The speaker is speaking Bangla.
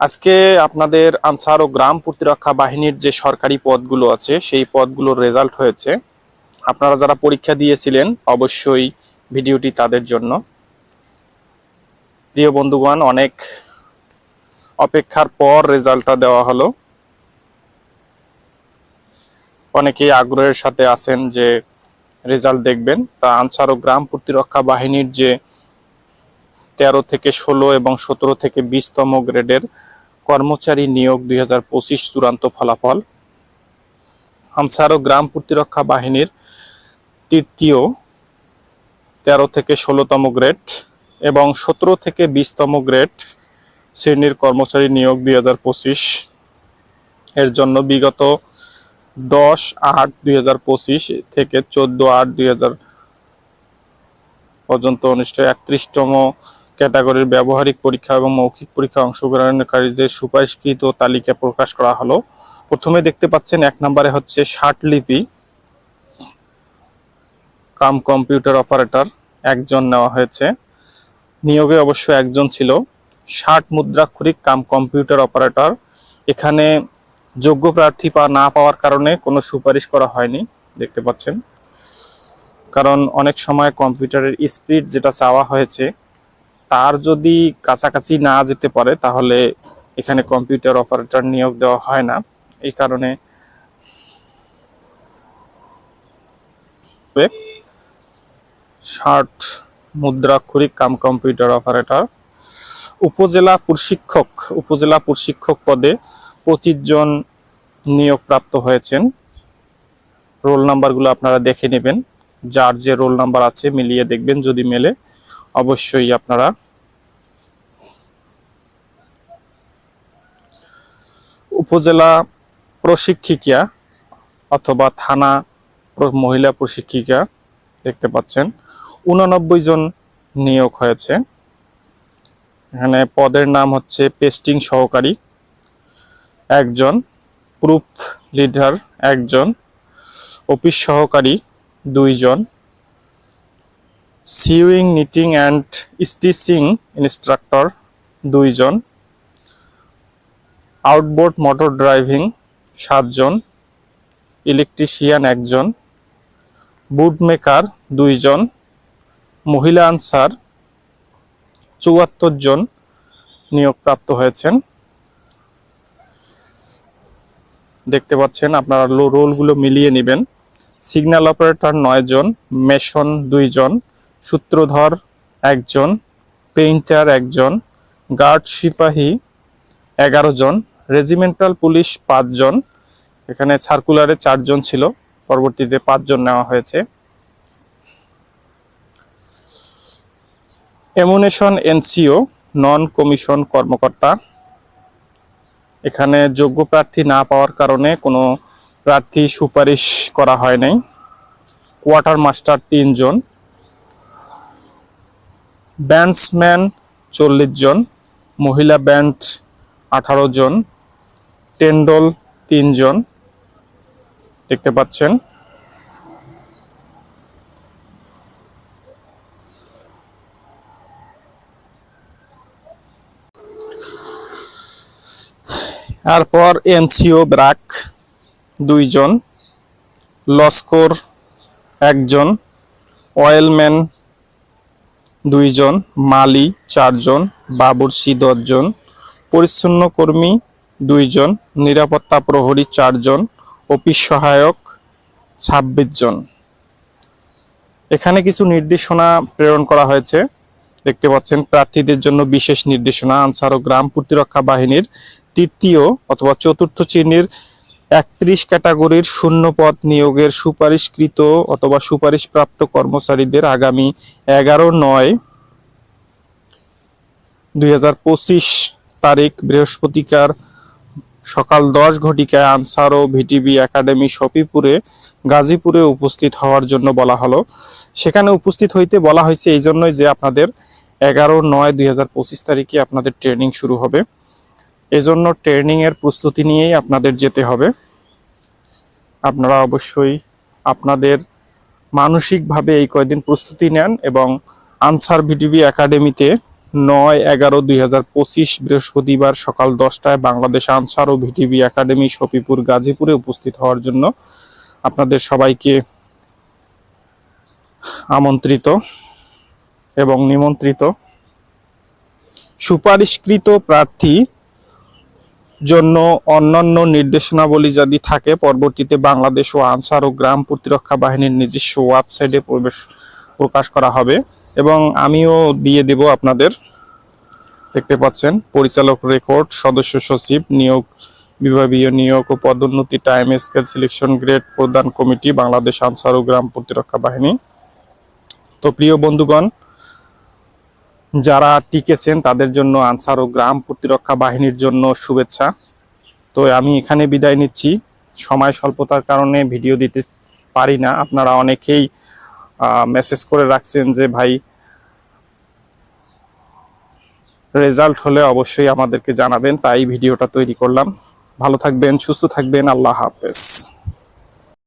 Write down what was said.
আজকে আপনাদের আনসার ও গ্রাম প্রতিরক্ষা বাহিনীর যে সরকারি পদগুলো আছে, সেই পদগুলোর রেজাল্ট হয়েছে। আপনারা যারা পরীক্ষা দিয়েছিলেন, অবশ্যই ভিডিওটি তাদের জন্য। প্রিয় বন্ধুগণ, অনেক অপেক্ষার পর রেজাল্টটা দেওয়া হলো। অনেকেই আগ্রহের সাথে আছেন যে রেজাল্ট দেখবেন। তা আনসার ও গ্রাম প্রতিরক্ষা বাহিনীর যে তেরো থেকে ষোলো এবং সতেরো থেকে বিশতম গ্রেডের কর্মচারী নিয়োগ দুই হাজার পঁচিশ চূড়ান্ত ফলাফল। আনসার ও গ্রাম প্রতিরক্ষা বাহিনীর তৃতীয়, তেরো থেকে ষোলোতম গ্রেড এবং সতেরো থেকে বিশতম গ্রেড শ্রেণির কর্মচারী নিয়োগ দুই হাজার পঁচিশ। এর জন্য বিগত দশ আট দুই থেকে চোদ্দ আট দুই পর্যন্ত অনুষ্ঠিত একত্রিশতম ক্যাটাগরির ব্যবহারিক পরীক্ষা এবং মৌখিক পরীক্ষা অংশগ্রহণকারীদের সুপারিশকৃত তালিকা প্রকাশ করা হলো। প্রথমে দেখতে পাচ্ছেন এক নম্বরে হচ্ছে লিপি, কাম কম্পিউটার অপারেটর একজন নেওয়া হয়েছে। নিয়োগে অবশ্য একজন ছিল। ষাট মুদ্রাক্ষরিক কাম কম্পিউটার অপারেটর। এখানে যোগ্য প্রার্থী পা না পাওয়ার কারণে কোনো সুপারিশ করা হয়নি, দেখতে পাচ্ছেন। কারণ অনেক সময় কম্পিউটারের স্পিড যেটা চাওয়া হয়েছে তার যদি কাছাকাছি না যেতে পারে, তাহলে এখানে কম্পিউটার অপারেটর নিয়োগ দেওয়া হয় না। এই কারণে ষাট মুদ্রাক্ষরিক কাম কম্পিউটার অপারেটর উপজেলা প্রশিক্ষক উপজেলা প্রশিক্ষক পদে পঁচিশ জন নিয়োগপ্রাপ্ত হয়েছেন। রোল নাম্বারগুলো আপনারা দেখে নেবেন। যার যে রোল নাম্বার আছে মিলিয়ে দেখবেন, যদি মেলে অবশ্যই আপনারা উপজেলা প্রশিক্ষিকা অথবা থানা মহিলা প্রশিক্ষিকা দেখতে পাচ্ছেন। উননব্বই জন নিয়োগ হয়েছে। এখানে পদের নাম হচ্ছে পেস্টিং সহকারী একজন, প্রুফ লিডার একজন, অফিস সহকারী দুইজন sewing, knitting and stitching instructor দুইজন। আউটবোর্ড মোটর ড্রাইভিং সাতজন। ইলেকট্রিশিয়ান একজন। বুট মেকার দুইজন। মহিলা আনসার চুয়াত্তর জন নিয়োগপ্রাপ্ত হয়েছেন। দেখতে পাচ্ছেন আপনারা রোলগুলো মিলিয়ে নেবেন। সিগন্যাল অপারেটর নয় জন মেশন দুইজন। সূত্রধর একজন পেইন্টার একজন গার্ড সিপাহী এগারো জন রেজিমেন্টাল পুলিশ পাঁচজন এখানে সার্কুলারে চারজন ছিল, পরবর্তীতে পাঁচজন নেওয়া হয়েছে। এমুনেশন এনসিও নন কমিশন কর্মকর্তা। এখানে যোগ্য প্রার্থী না পাওয়ার কারণে কোনো প্রার্থী সুপারিশ করা হয় নাই। কোয়ার্টার মাস্টার তিনজন ব্যান্ডসম্যান চল্লিশ জন, মহিলা ব্যান্ড আঠারো জন, টেন্ডল তিনজন দেখতে পাচ্ছেন। তারপর এনসিও ব্রাক দুইজন লস্কর একজন অয়েলম্যান দুইজন, মালি চারজন বাবুরসি দশজন, পরিচ্ছন্ন কর্মী দুইজন, নিরাপত্তা প্রহরী চারজন, অফিস সহায়ক ছাব্বিশ জন এখানে কিছু নির্দেশনা প্রেরণ করা হয়েছে। দেখতে পাচ্ছেন, প্রার্থীদের জন্য বিশেষ নির্দেশনা, আনসার ও গ্রাম প্রতিরক্ষা বাহিনীর তৃতীয় অথবা চতুর্থ শ্রেণির একত্রিশ ক্যাটাগরির শূন্য পদ নিয়োগের সুপারিশকৃত অথবা সুপারিশপ্রাপ্ত কর্মচারীদের আগামী এগারো নয় দুই তারিখ বৃহস্পতিকার সকাল দশ ঘটিকায় আনসার ও ভিটিবি একাডেমি সফিপুরে গাজীপুরে উপস্থিত হওয়ার জন্য বলা হলো। সেখানে উপস্থিত হইতে বলা হয়েছে এই জন্যই যে আপনাদের এগারো নয় দুই তারিখে আপনাদের ট্রেনিং শুরু হবে। এজন্য ট্রেনিং এর প্রস্তুতি নিয়েই আপনাদের যেতে হবে। আপনারা অবশ্যই আপনাদের মানসিকভাবে এই কয়দিন প্রস্তুতি নেন এবং আনসার ভিডিবি একাডেমিতে নয় এগারো দুই হাজার পঁচিশ বৃহস্পতিবার সকাল দশটায় বাংলাদেশ আনসার ও ভিটিবি একাডেমি সফিপুর গাজীপুরে উপস্থিত হওয়ার জন্য আপনাদের সবাইকে আমন্ত্রিত এবং নিমন্ত্রিত। সুপারিশকৃত প্রার্থী জন্য অন্যান্য নির্দেশনাবলী যদি থাকে, পরবর্তীতে বাংলাদেশ ও আনসার ও গ্রাম প্রতিরক্ষা বাহিনীর নিজস্ব ওয়েবসাইটে প্রবেশ প্রকাশ করা হবে। এবং আমিও দিয়ে দেব আপনাদের, দেখতে পাচ্ছেন, পরিচালক রেকর্ড, সদস্য সচিব, নিয়োগ, বিভাগীয় নিয়োগ ও পদোন্নতি, টাইম স্কেল, সিলেকশন গ্রেড প্রদান কমিটি, বাংলাদেশ আনসার ও গ্রাম প্রতিরক্ষা বাহিনী। তো প্রিয় বন্ধুগণ যারা টিকেছেন, তাদের জন্য আনসার ও গ্রাম প্রতিরক্ষা বাহিনীর জন্য শুভেচ্ছা। তো আমি এখানে বিদায় নিচ্ছি। সময় স্বল্পতার কারণে ভিডিও দিতে পারি না। আপনারা অনেকেই মেসেজ করে রাখছেন যে, ভাই রেজাল্ট হলে অবশ্যই আমাদেরকে জানাবেন। তাই ভিডিওটা তৈরি করলাম। ভালো থাকবেন, সুস্থ থাকবেন। আল্লাহ হাফেজ।